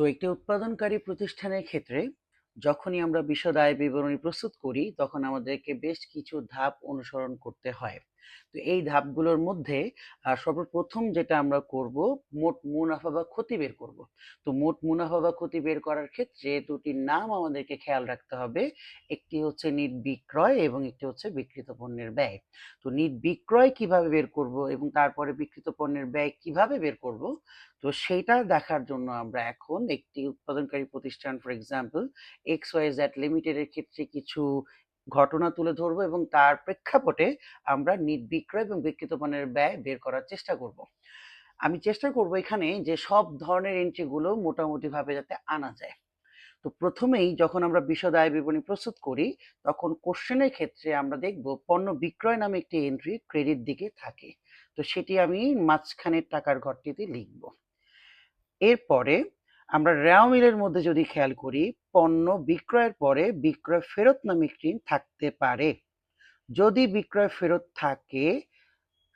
তো একটি উৎপাদনকারী প্রতিষ্ঠানের ক্ষেত্রে যখনই আমরা বিশদ আয় বিবরণী প্রস্তুত করি, তখন আমাদেরকে বেশ কিছু ধাপ অনুসরণ করতে হয়। তো এই ধাপগুলোর মধ্যে সর্বপ্রথম যেটা আমরা করব, মোট মুনাফা বা ক্ষতি বের করব। তো মোট মুনাফা বা ক্ষতি বের করার ক্ষেত্রে দুটি নাম আমাদেরকে খেয়াল রাখতে হবে। একটি হচ্ছে নিট বিক্রয় এবং একটি হচ্ছে বিক্রিত পণ্যের ব্যয়। তো নিট বিক্রয় কীভাবে বের করব এবং তারপরে বিক্রিত পণ্যের ব্যয় কীভাবে বের করব? তো সেটা দেখার জন্য আমরা এখন একটি উৎপাদনকারী প্রতিষ্ঠান for example X Y Z লিমিটেডের ক্ষেত্রে কিছু ঘটনা তুলে ধরবো এবং তার প্রেক্ষাপটে আমরা নিট বিক্রয় এবং বিক্রিত পণ্যের ব্যয় বের করার চেষ্টা করব। আমি চেষ্টা করব এখানে যে সব ধরনের এন্ট্রিগুলো মোটামুটি ভাবে যাতে আনা যায়। তো প্রথমেই যখন আমরা বিশদ আয় বিবরণী প্রস্তুত করি, তখন কোশ্চেনের ক্ষেত্রে আমরা দেখব পণ্য বিক্রয় নামে একটি এন্ট্রি ক্রেডিট দিকে থাকে। তো সেটি আমি মাঝখানের টাকার ঘরটিতে লিখব। এরপরে আমরা রেওয়া মিলের মধ্যে যদি খেয়াল করি, পণ্য বিক্রয়ের পরে বিক্রয় ফেরত নামে একটি থাকতে পারে। যদি বিক্রয় ফেরত থাকে,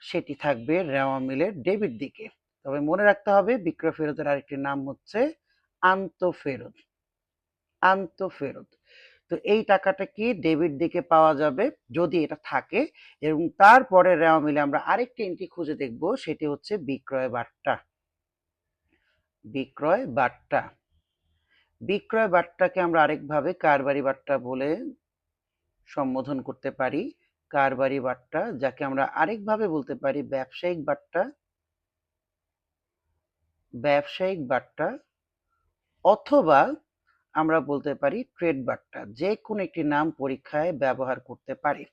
সেটি থাকবে রেওয়া মিলের ডেবিট দিকে। তবে মনে রাখতে হবে, বিক্রয় ফেরতের আরেকটি নাম হচ্ছে আন্তঃফেরত। আন্তঃফেরত। তো এই টাকাটা কি ডেবিট দিকে পাওয়া যাবে? যদি এটা থাকে, এবং তারপরে রেওয়া মিলে আমরা আরেকটি এন্ট্রি খুঁজে দেখব, সেটি হচ্ছে বিক্রয় বার্তা। বিক্রয় বার্তা। বিক্রয় বার্তাকে আমরা আরেকভাবে কারবারি বার্তা বলে সম্বোধন করতে পারি। কারবারি বার্তা, যাকে আমরা আরেকভাবে বলতে পারি ব্যবসায়িক বার্তা। ব্যবসায়িক বার্তা অথবা আমরা বলতে পারি ট্রেড বার্তা, যে কোনো একটি নাম পরীক্ষায় ব্যবহার করতে পারি।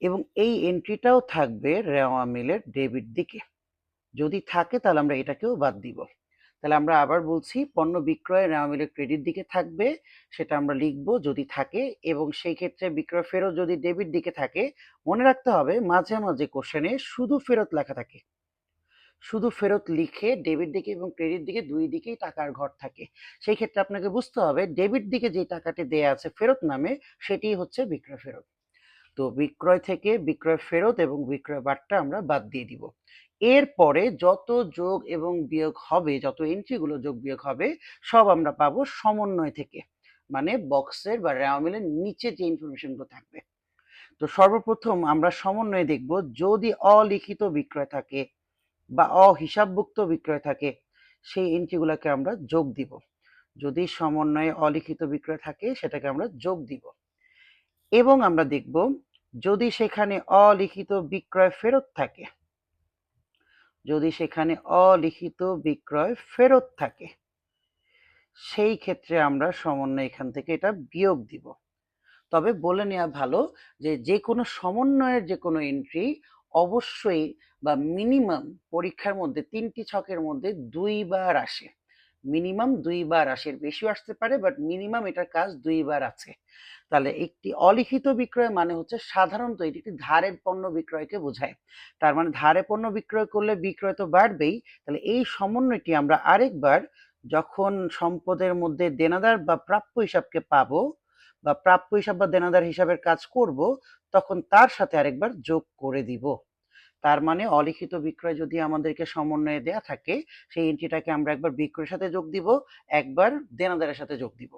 এবং এই এন্ট্রিটাও থাকবে রেওয়া মিলের ডেবিট দিকে। যদি থাকে তাহলে আমরা এটাকেও বাদ দিব। তাহলে আমরা আবার বলছি পণ্য বিক্রয় রেওয়া মিলের ক্রেডিট দিকে থাকবে, সেটা আমরা লিখব যদি থাকে এবং সেই ক্ষেত্রে বিক্রয় ফেরত যদি ডেবিট দিকে থাকে, মনে রাখতে হবে মাঝে মাঝে কোশ্চেনে শুধু ফেরত লেখা থাকে। শুধু ফেরত লিখে ডেবিট দিকে এবং ক্রেডিট দিকে দুই দিকেই টাকার ঘর থাকে। সেই ক্ষেত্রে আপনাকে বুঝতে হবে ডেবিট দিকে যে টাকাটি দেয়া আছে ফেরত নামে, সেটি হচ্ছে বিক্রয় ফেরত। তো বিক্রয় থেকে বিক্রয় ফেরত এবং বিক্রয় বার্তা আমরা বাদ দিয়ে দিব। এরপরে যত যোগ এবং বিয়োগ হবে, যত এন্ট্রিগুলো যোগ বিয়োগ হবে, সব আমরা পাবো সমন্বয় থেকে। মানে বক্সের বা রেওয়ামিলের নিচে যে ইনফরমেশনগুলো থাকবে। তো সর্বপ্রথম আমরা সমন্বয়ে দেখব, যদি অলিখিত বিক্রয় থাকে বা অহিসাবভুক্ত বিক্রয় থাকে, সেই এন্ট্রিগুলোকে আমরা যোগ দিব। যদি সমন্বয়ে অলিখিত বিক্রয় থাকে, সেটাকে আমরা যোগ দিব। এবং আমরা দেখব, যদি সেখানে অলিখিত বিক্রয় ফেরত থাকে যদি সেখানে অলিখিত বিক্রয় ফেরত থাকে, সেই ক্ষেত্রে আমরা সমন্বয় এখান থেকে এটা বিয়োগ দিব। তবে বলে নেওয়া ভালো যে যে কোনো সমন্বয়ের যে কোনো এন্ট্রি অবশ্যই বা মিনিমাম পরীক্ষার মধ্যে তিনটি ছকের মধ্যে দুইবার আসে। মিনিমাম দুইবার আসে এর বেশিও আসতে পারে বাট মিনিমাম এটার কাজ দুইবার আছে। তাহলে একটি অলিখিত বিক্রয় মানে হচ্ছে সাধারণত এটি একটি ধারে পণ্য বিক্রয়কে বোঝায়। তার মানে ধারে পণ্য বিক্রয় করলে বিক্রয় তো বাড়বেই, তাহলে এই সমন্বয়টি আমরা আরেকবার যখন সম্পদের মধ্যে দেনাদার বা প্রাপ্য হিসাবকে পাবো বা প্রাপ্য হিসাব বা দেনাদার হিসাবের কাজ করব, তখন তার সাথে আরেকবার যোগ করে দিব। তার মানে অলিখিত বিক্রয় যদি আমাদেরকে সমন্বয়ে দেয়া থাকে, সেই এন্ট্রিটাকে আমরা একবার বিক্রয়ের সাথে যোগ দিব, একবার দেনাদারের সাথে যোগ দিব।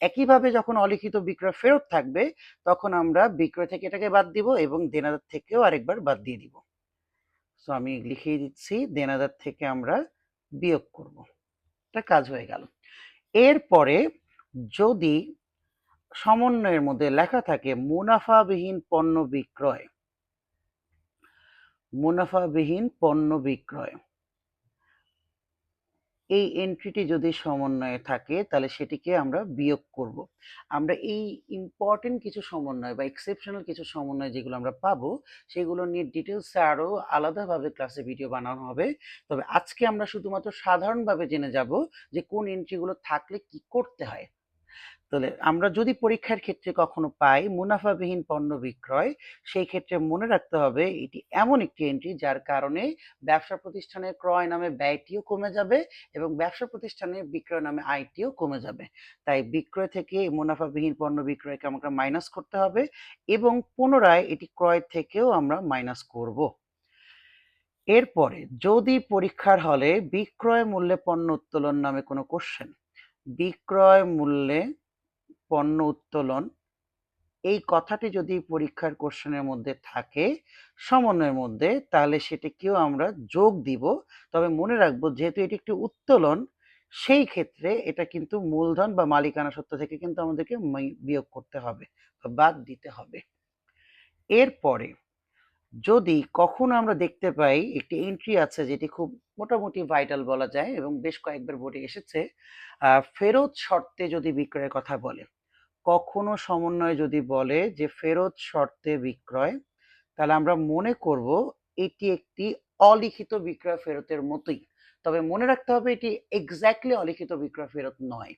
একইভাবে যখন অলিখিত বিক্রয় ফেরত থাকবে, তখন আমরা বিক্রয় থেকে এটাকে বাদ দিব এবং দেনাদার থেকেও আরেকবার বাদ দিয়ে দিব। সো আমি লিখিয়ে দিচ্ছি, দেনাদার থেকে আমরা বিয়োগ করব। এটা কাজ হয়ে গেল। এরপরে যদি সমন্বয়ের মধ্যে লেখা থাকে, মুনাফাবিহীন পণ্য বিক্রয় মুনাফাবিহীন পণ্য বিক্রয়। এই এন্ট্রিটি যদি সমন্বয়ে থাকে, তাহলে সেটিকে আমরা বিয়োগ করব। আমরা এই ইম্পর্টেন্ট কিছু সমন্বয় বা এক্সেপশনাল কিছু সমন্বয় যেগুলো আমরা পাবো, সেগুলো নিয়ে ডিটেলসে আরও আলাদাভাবে ক্লাসে ভিডিও বানানো হবে। তবে আজকে আমরা শুধুমাত্র সাধারণভাবে জেনে যাব যে কোন এন্ট্রিগুলো থাকলে কি করতে হয়। তাহলে আমরা যদি পরীক্ষার ক্ষেত্রে কখনো পাই মুনাফাবিহীন পণ্য বিক্রয়, সেই ক্ষেত্রে মনে রাখতে হবে এটি এমন একটি এন্ট্রি যার কারণে ব্যবসা প্রতিষ্ঠানের ক্রয় নামে ব্যয়টিও কমে যাবে এবং ব্যবসা প্রতিষ্ঠানের বিক্রয় নামে আয়টিও কমে যাবে। তাই বিক্রয় থেকে মুনাফাবিহীন পণ্য বিক্রয়কে আমাকে মাইনাস করতে হবে এবং পুনরায় এটি ক্রয় থেকেও আমরা মাইনাস করব। এরপরে যদি পরীক্ষার হলে বিক্রয় মূল্যে পণ্য উত্তোলন নামে কোনো কোশ্চেন বিক্রয় মূল্যে পণ্য উত্তোলন, এই কথাটি যদি পরীক্ষার কোশ্চেনের মধ্যে থাকে, সমন্বয়ের মধ্যে, তাহলে সেটিকেও আমরা যোগ দিব। তবে মনে রাখব, যেহেতু এটি একটি উত্তোলন, সেই ক্ষেত্রে এটা কিন্তু মূলধন বা মালিকানা সত্ত্ব থেকে কিন্তু আমাদেরকে বিয়োগ করতে হবে বা বাদ দিতে হবে। এরপরে, যদি কখনো আমরা দেখতে পাই একটি এন্ট্রি আছে যেটি খুব মোটামুটি ভাইটাল বলা যায় এবং বেশ কয়েকবার বোর্ডে এসেছে ফেরত শর্তে যদি বিক্রয়ের কথা বলে কখনো সমন্বয় যদি বলে যে ফেরত শর্তে বিক্রয়, তাহলে আমরা মনে করব এটি একটি অলিখিত বিক্রয় ফেরতের মতোই। তবে মনে রাখতে হবে এটি এক্স্যাক্টলি অলিখিত বিক্রয় ফেরত নয়।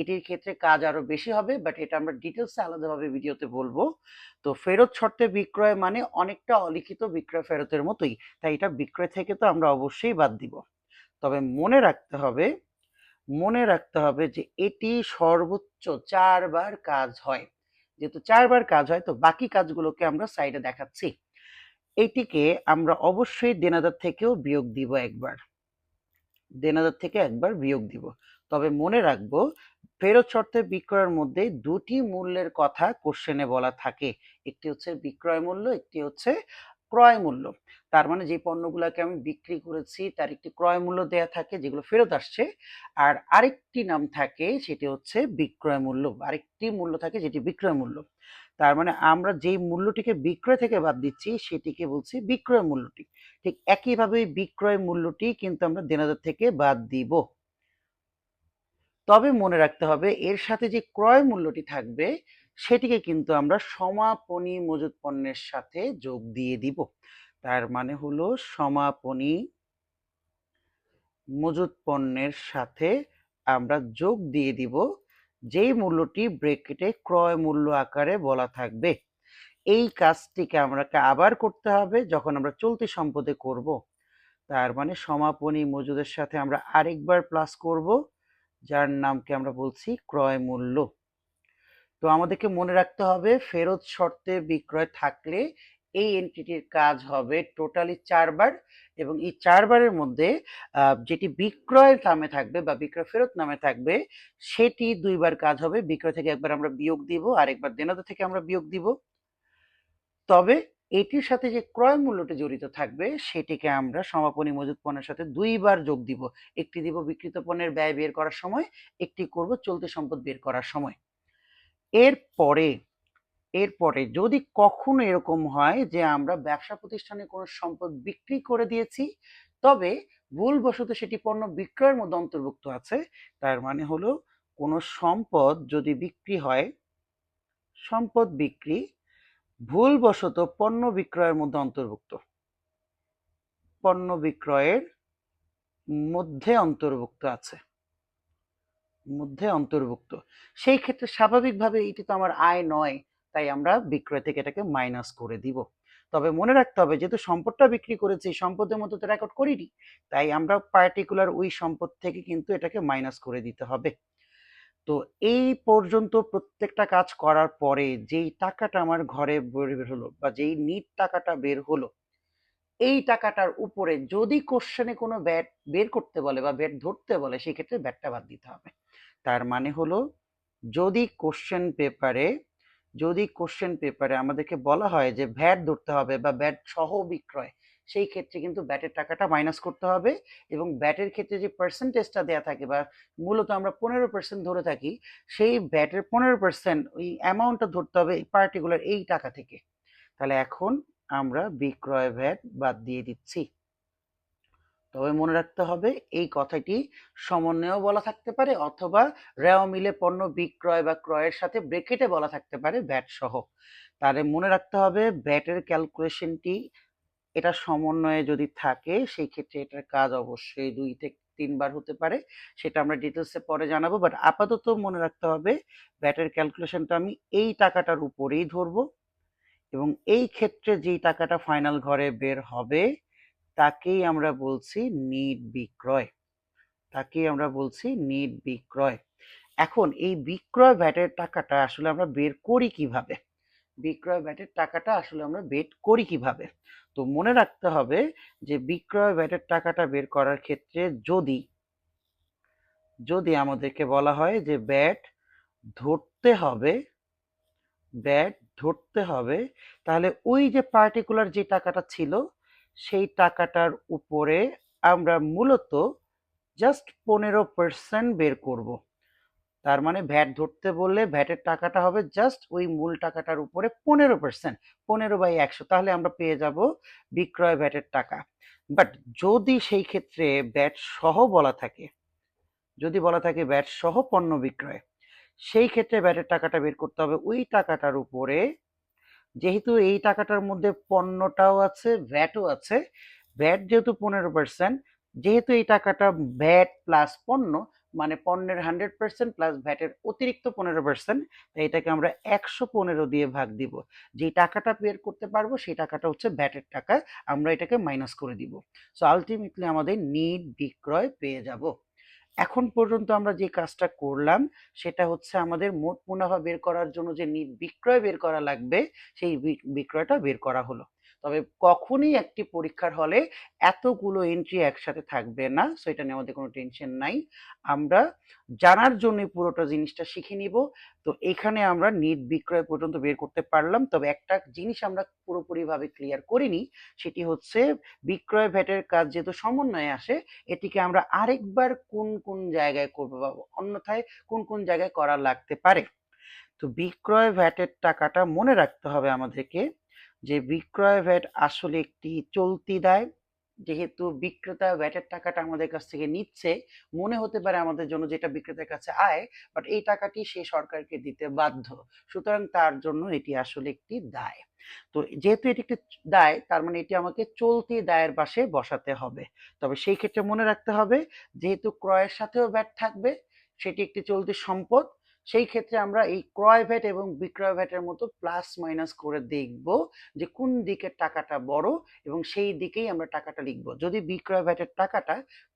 এটির ক্ষেত্রে কাজ আরও বেশি হবে বাট এটা আমরা ডিটেলসে আলাদাভাবে ভিডিওতে বলব। তো ফেরত শর্তে বিক্রয় মানে অনেকটা অলিখিত বিক্রয় ফেরতের মতোই, তাই এটা বিক্রয় থেকে তো আমরা অবশ্যই বাদ দিব। তবে মনে রাখতে হবে মনে রাখতে হবে যে এটি সর্বোচ্চ চারবার কাজ হয়। যেহেতু চারবার কাজ হয়, তো বাকি কাজগুলোকে আমরা সাইডে দেখাচ্ছি। এইটিকে আমরা অবশ্যই দেনাদার থেকেও বিয়োগ দিব একবার। দেনাদার থেকে একবার বিয়োগ দিব। তবে মনে রাখব, ফেরত শর্তে বিক্রয়ের মধ্যে দুটি মূল্যের কথা কোশ্চেনে বলা থাকে। একটি হচ্ছে বিক্রয় মূল্য, একটি হচ্ছে ক্রয় মূল্য তার মানে যে পণ্যগুলোকে আমি বিক্রি করেছি, তার একটি ক্রয় মূল্য দেয়া থাকে, যেগুলো ফেরত আসছে। আর আরেকটি নাম থাকে, সেটি হচ্ছে বিক্রয় মূল্য আরেকটি মূল্য থাকে, যেটি বিক্রয় মূল্য তার মানে আমরা যেই মূল্যটিকে বিক্রয় থেকে বাদ দিচ্ছি, সেটিকে বলছি বিক্রয় মূল্যটি ঠিক একইভাবে বিক্রয় মূল্যটি কিন্তু আমরা দেনাদার থেকে বাদ দিব। তবে মনে রাখতে হবে, এর সাথে যে ক্রয় মূল্যটি থাকবে সেটিকে কিন্তু আমরা সমাপনী মজুত পণ্যের সাথে যোগ দিয়ে দিব। তার মানে হলো সমাপনী মজুত পণ্যের সাথে আমরা যোগ দিয়ে দিব, যেই মূল্যটি ব্রেকেটে ক্রয় মূল্য আকারে বলা থাকবে। এই কাজটিকে আমাকে আবার করতে হবে যখন আমরা চলতি সম্পদে করব। তার মানে সমাপনী মজুদের সাথে আমরা আরেকবার প্লাস করব, যার নামকে আমরা বলছি ক্রয় মূল্য। তো আমাদেরকে মনে রাখতে হবে, ফেরত শর্তে বিক্রয় থাকলে এই এন্টিটির কাজ হবে টোটালি চারবার এবং এই চারবারের মধ্যে যেটি বিক্রয় নামে থাকবে বা বিক্রয় ফেরত নামে থাকবে, সেটি দুইবার কাজ হবে। বিক্রয় থেকে একবার আমরা বিয়োগ দিব আর একবার দেনাদার থেকে আমরা বিয়োগ দিব। তবে এটির সাথে যে ক্রয় মূল্যটি জড়িত থাকবে, সেটিকে আমরা সমাপনী মজুত পণ্যের সাথে দুইবার যোগ দিব। একটি দিব বিক্রিত পণ্যের ব্যয় বের করার সময়, একটি করব চলতি সম্পদ বের করার সময়। এরপরে এরপরে যদি কখনো এরকম হয় যে আমরা ব্যবসা প্রতিষ্ঠানে কোনো সম্পদ বিক্রি করে দিয়েছি, তবে ভুলবশত সেটি পণ্য বিক্রয়ের মধ্যে অন্তর্ভুক্ত আছে, তার মানে হলো কোনো সম্পদ যদি বিক্রি হয়, সম্পদ বিক্রি ভুলবশত পণ্য বিক্রয়ের মধ্যে অন্তর্ভুক্ত। পণ্য বিক্রয়ের মধ্যে অন্তর্ভুক্ত আছে। মধ্যে অন্তর্ভুক্ত। সেই ক্ষেত্রে স্বাভাবিকভাবে এটি তো আমার আয় নয়, তাই আমরা বিক্রয় থেকে এটাকে মাইনাস করে দিব। তবে মনে রাখতে হবে, যেহেতু সম্পদটা বিক্রি করেছি সম্পদের মতো তো রেকর্ড করিনি, তাই আমরা পার্টিকুলার ওই সম্পদ থেকে কিন্তু এটাকে মাইনাস করে দিতে হবে। তো এই পর্যন্ত প্রত্যেকটা কাজ করার পরে যেই টাকাটা আমার ঘরে বের হলো বা যেই নিট টাকাটা বের হলো এই টাকাটার উপরে যদি কোশ্চেনে কোনো ব্যাট বের করতে বলে বা ব্যাট ধরতে বলে সেই ক্ষেত্রে ব্যাটটা বাদ দিতে হবে। তার মানে হলো, যদি কোশ্চেন পেপারে যদি কোশ্চেন পেপারে আমাদেরকে বলা হয় যে ভ্যাট ধরতে হবে বা ব্যাট সহ বিক্রয়, সেই ক্ষেত্রে কিন্তু ব্যাটের টাকাটা মাইনাস করতে হবে এবং ব্যাটের ক্ষেত্রে যে পার্সেন্টেজটা দেয়া থাকে বা মূলত আমরা পনেরো পার্সেন্ট ধরে থাকি, সেই ব্যাটের পনেরো পার্সেন্ট ওই অ্যামাউন্টটা ধরতে হবে পার্টিকুলার এই টাকা থেকে। তাহলে এখন আমরা বিক্রয় ভ্যাট বাদ দিয়ে দিচ্ছি। তবে মনে রাখতে হবে, এই কথাটি সমন্বয়েও বলা থাকতে পারে অথবা রেও মিলে পণ্য বিক্রয় বা ক্রয়ের সাথে ব্রেকেটে বলা থাকতে পারে ব্যাট সহ। তাহলে মনে রাখতে হবে, ব্যাটের ক্যালকুলেশনটি এটা সমন্বয়ে যদি থাকে, সেই ক্ষেত্রে এটার কাজ অবশ্যই দুই থেকে তিনবার হতে পারে, সেটা আমরা ডিটেলসে পরে জানাব। বাট আপাতত মনে রাখতে হবে, ব্যাটের ক্যালকুলেশনটা আমি এই টাকাটার উপরেই ধরবো। এবং এই ক্ষেত্রে যেই টাকাটা ফাইনাল ঘরে বের হবে, তাকেই আমরা বলছি নিট বিক্রয়। তাকেই আমরা বলছি নিট বিক্রয়। এখন এই বিক্রয় ভ্যাটের টাকাটা আসলে আমরা বের করি কীভাবে? বিক্রয় ভ্যাটের টাকাটা আসলে আমরা বের করি কীভাবে? তো মনে রাখতে হবে যে বিক্রয় ভ্যাটের টাকাটা বের করার ক্ষেত্রে যদি যদি আমাদেরকে বলা হয় যে ব্যাট ধরতে হবে ব্যাট ধরতে হবে। তাহলে ওই যে পার্টিকুলার যে টাকাটা ছিল, সেই টাকাটার উপরে আমরা মূলত জাস্ট পনেরো পার্সেন্ট বের করব। তার মানে ভ্যাট ধরতে বললে ভ্যাটের টাকাটা হবে জাস্ট ওই মূল টাকাটার উপরে পনেরো পার্সেন্ট পনেরো বাই একশো। তাহলে আমরা পেয়ে যাব বিক্রয় ভ্যাটের টাকা। বাট যদি সেই ক্ষেত্রে ব্যাট সহ বলা থাকে, যদি বলা থাকে ব্যাট সহ পণ্য বিক্রয় সেই ক্ষেত্রে ব্যাটের টাকাটা বের করতে হবে। ওই টাকাটার উপরে যেহেতু এই টাকাটার মধ্যে পণ্যটাও আছে ভ্যাটও আছে ভ্যাট যেহেতু পনেরো পার্সেন্ট যেহেতু এই টাকাটা ভ্যাট প্লাস পণ্য মানে পণ্যের হান্ড্রেড পার্সেন্ট প্লাস ভ্যাটের অতিরিক্ত পনেরো পার্সেন্ট তাই এটাকে আমরা একশো পনেরো দিয়ে ভাগ দিব। যেই টাকাটা বের করতে পারব, সেই টাকাটা হচ্ছে ভ্যাটের টাকা, আমরা এটাকে মাইনাস করে দিব। সো আলটিমেটলি আমাদের নিট বিক্রয় পেয়ে যাব। এখন পর্যন্ত আমরা যে কাজটা করলাম, সেটা হচ্ছে আমাদের মোট মুনাফা বের করার জন্য যে বিক্রয় বের করা লাগবে, সেই বিক্রয়টা বের করা হলো। তবে কখনই একটি পরীক্ষার হলে এতগুলো এন্ট্রি একসাথে থাকবে না সো এটা নিয়ে আমাদের কোনো টেনশন নাই। আমরা জানার জন্য পুরোটা জিনিসটা শিখে নিব। তো এখানে আমরা নিট বিক্রয় পর্যন্ত বের করতে পারলাম। তবে একটা জিনিস আমরা পুরোপুরিভাবে ক্লিয়ার করিনি, সেটি হচ্ছে বিক্রয় ভ্যাটের কাজ যেহেতু সমন্বয়ে আসে, এটিকে আমরা আরেকবার কোন কোন জায়গায় করব বা অন্যথায় কোন কোন জায়গায় করা লাগতে পারে। তো বিক্রয় ভ্যাটের টাকাটা মনে রাখতে হবে আমাদেরকে। যে বিক্রয় ভ্যাট আসলে একটি চলতি দায়। যেহেতু বিক্রেতা ভ্যাটের টাকাটা আমাদের কাছ থেকে নিচ্ছে, মনে হতে পারে আমাদের জন্য যেটা বিক্রেতার কাছে আয় বাট এই টাকাটি সে সরকারকে দিতে বাধ্য। সুতরাং তার জন্য এটি আসলে একটি দায়। তো যেহেতু এটি একটি দায়, তার মানে এটি আমাকে চলতি দায়ের পাশে বসাতে হবে। তবে সেই ক্ষেত্রে মনে রাখতে হবে, যেহেতু ক্রয়ের সাথেও ভ্যাট থাকবে, সেটি একটি চলতি সম্পদ সেই ক্ষেত্রে আমরা এই ক্রয় ভ্যাট এবং বিক্রয় ভ্যাটের মতো প্লাস মাইনাস করে দেখব যে কোন দিকের টাকাটা বড় এবং সেই দিকেই আমরা টাকাটা লিখব। যদি বিক্রয় ভ্যাটের টাকাটা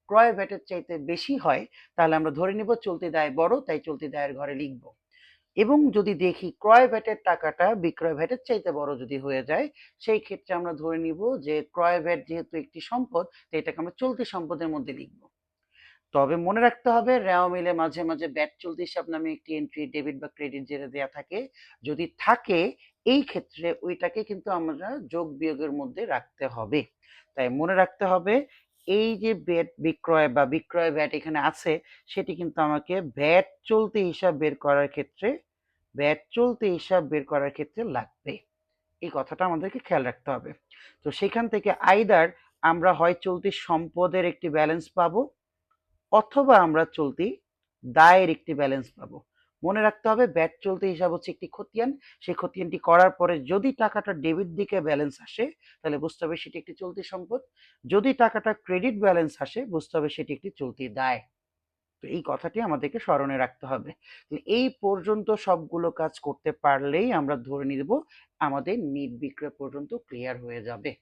ক্রয় ভ্যাটের চাইতে বেশি হয়, তাহলে আমরা ধরে নিব চলতি দায় বড়, তাই চলতি দায়ের ঘরে লিখব। এবং যদি দেখি ক্রয় ভ্যাটের টাকাটা বিক্রয় ভ্যাটের চাইতে বড় যদি হয়ে যায়, সেই ক্ষেত্রে আমরা ধরে নিব যে ক্রয় ভ্যাট যেহেতু একটি সম্পদ তো এটাকে আমরা চলতি সম্পদের মধ্যে লিখব। তবে মনে রাখতে হবে রেওয়া মিলে মাঝে মাঝে ব্যাট চলতি হিসাব নামে একটি এন্ট্রি ডেবিট বা ক্রেডিট যেটা দেওয়া থাকে। যদি থাকে, এই ক্ষেত্রে ওইটাকে কিন্তু আমরা যোগ বিয়োগের মধ্যে রাখতে হবে। তাই মনে রাখতে হবে, এই যে ব্যাট বিক্রয় বা বিক্রয় ব্যাট এখানে আছে, সেটি কিন্তু আমাকে ব্যাট চলতি হিসাব বের করার ক্ষেত্রে, ব্যাট চলতি হিসাব বের করার ক্ষেত্রে লাগবে। এই কথাটা আমাদেরকে খেয়াল রাখতে হবে। তো সেখান থেকে আইদার আমরা হয় চলতি সম্পদের একটি ব্যালেন্স পাবো অথবা আমরা চলতি দায়ের একটি ব্যালেন্স পাবো। মনে রাখতে হবে ব্যাট চলতি হিসাব হচ্ছে একটি খতিয়ান। সেই খতিয়ানটি করার পরে যদি টাকাটা ডেবিট দিকে ব্যালেন্স আসে, তাহলে বুঝতে হবে সেটি একটি চলতি সম্পদ। যদি টাকাটা ক্রেডিট ব্যালেন্স আসে, বুঝতে হবে সেটি একটি চলতি দায়। তো এই কথাটি আমাদেরকে স্মরণে রাখতে হবে। এই পর্যন্ত সবগুলো কাজ করতে পারলেই আমরা ধরে নিব, আমাদের নিট বিক্রয় পর্যন্ত ক্লিয়ার হয়ে যাবে।